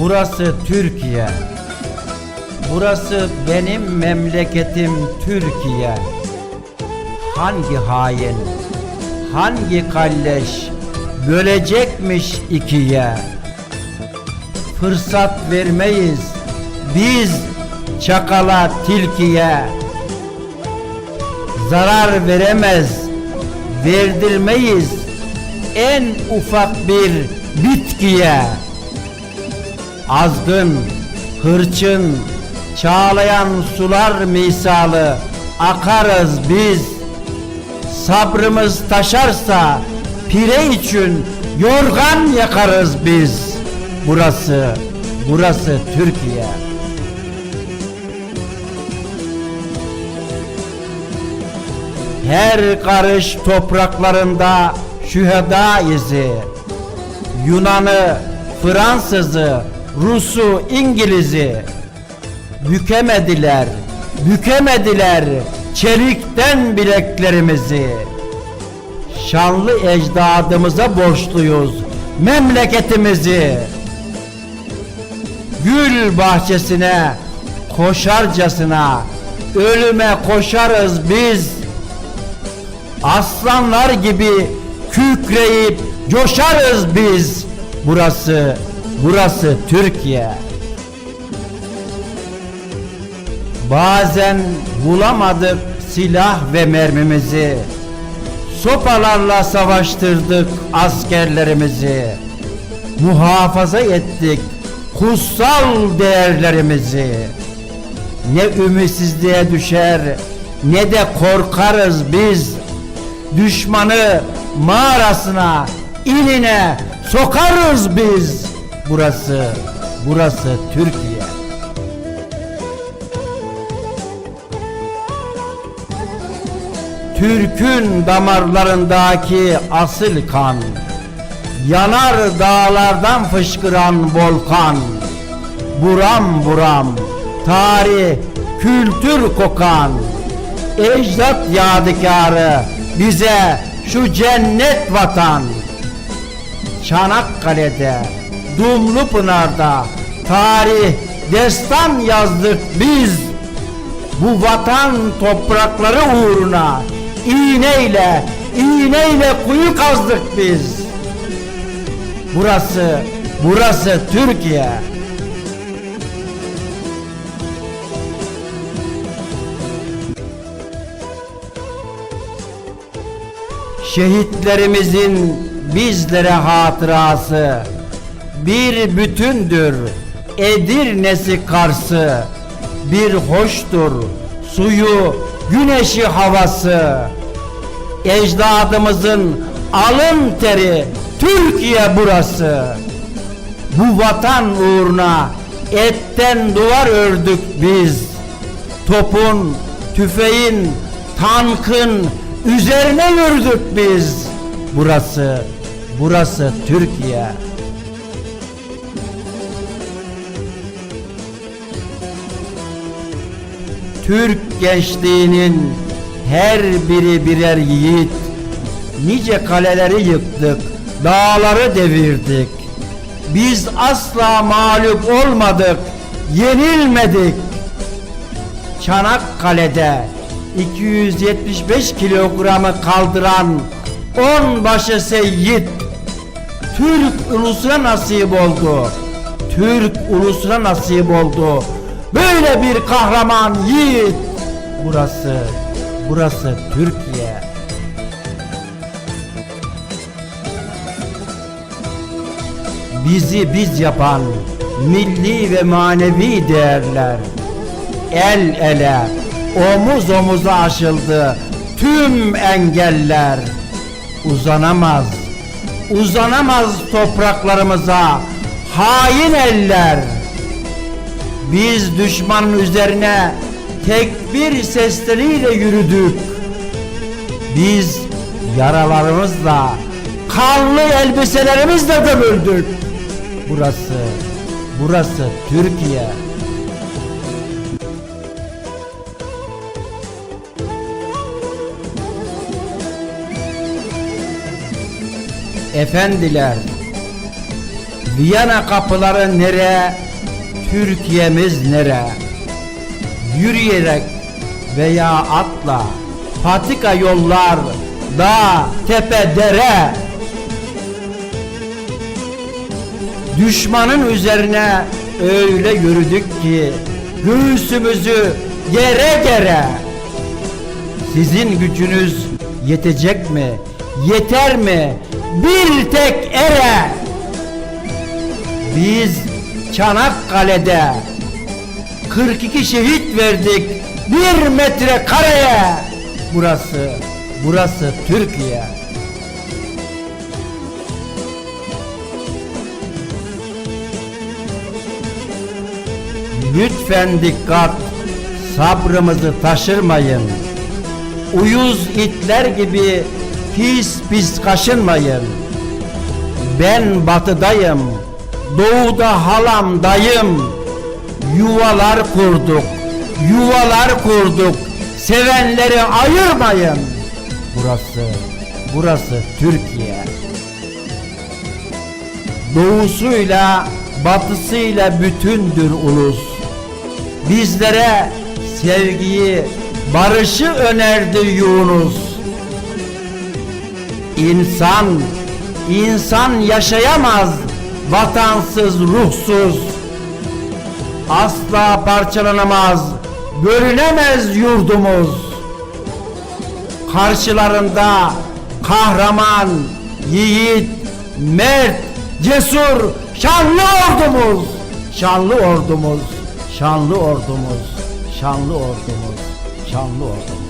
Burası Türkiye. Burası benim memleketim Türkiye. Hangi hain, hangi kalleş bölecekmiş ikiye? Fırsat vermeyiz biz çakala tilkiye. Zarar veremez, verdirmeyiz en ufak bir bitkiye. Azgın, hırçın, çağlayan sular misalı akarız biz. Sabrımız taşarsa pire için yorgan yakarız biz. Burası, burası Türkiye. Her karış topraklarında şüheda izi. Yunan'ı, Fransız'ı, Rus'u, İngiliz'i bükemediler, bükemediler çelikten bileklerimizi. Şanlı ecdadımıza borçluyuz memleketimizi. Gül bahçesine koşarcasına ölüme koşarız biz. Aslanlar gibi kükreyip coşarız biz. Burası, burası Türkiye. Bazen bulamadık silah ve mermimizi. Sopalarla savaştırdık askerlerimizi. Muhafaza ettik kutsal değerlerimizi. Ne ümitsizliğe düşer ne de korkarız biz. Düşmanı mağarasına, iline sokarız biz. Burası, burası Türkiye. Türk'ün damarlarındaki asıl kan Yanar dağlardan fışkıran volkan Buram buram tarih kültür kokan Ecdat yadigarı bize şu cennet vatan Çanakkale'de Dumlupınar'da tarih destan yazdık biz bu vatan toprakları uğruna iğneyle iğneyle kuyu kazdık biz. Burası burası Türkiye. Şehitlerimizin bizlere hatırası bir bütündür Edirnesi Kars'ı bir hoştur suyu güneşi havası. Ecdadımızın alın teri Türkiye burası. Bu vatan uğruna etten duvar ördük biz. Topun tüfeğin tankın üzerine yürüdük biz. Burası burası Türkiye Türk gençliğinin her biri birer yiğit. Nice kaleleri yıktık, dağları devirdik. Biz asla mağlup olmadık, yenilmedik. Çanakkale'de 275 kilogramı kaldıran on başı seyyid Türk ulusuna nasip oldu. Türk ulusuna nasip oldu. Böyle bir kahraman yiğit. Burası, burası Türkiye. Bizi biz yapan milli ve manevi değerler el ele, omuz omuza aşıldı tüm engeller. Uzanamaz, uzanamaz topraklarımıza hain eller. Biz düşmanın üzerine tekbir sesleriyle yürüdük. Biz yaralarımızla, kanlı elbiselerimizle gömüldük. Burası, burası Türkiye. Efendiler, Viyana kapıları nere? Türkiye'miz nere? Yürüyerek veya atla patika yollar dağ tepe dere Düşmanın üzerine öyle yürüdük ki göğsümüzü yere gere Sizin gücünüz yetecek mi? Yeter mi? Bir tek ere Biz Çanakkale'de 42 şehit verdik bir metre kareye Burası, burası Türkiye Lütfen dikkat, sabrımızı taşırmayın. Uyuz itler gibi pis pis kaşınmayın. Ben batıdayım, doğuda halam dayım. Yuvalar kurduk, yuvalar kurduk. Sevenleri ayırmayın. Burası, burası Türkiye. Doğusuyla batısıyla bütündür ulus. Bizlere sevgiyi, barışı önerdi Yunus. İnsan, insan yaşayamaz vatansız, ruhsuz. Asla parçalanamaz, bölünemez yurdumuz. Karşılarında kahraman, yiğit, mert, cesur, şanlı ordumuz. Şanlı ordumuz, şanlı ordumuz, şanlı ordumuz, şanlı ordumuz.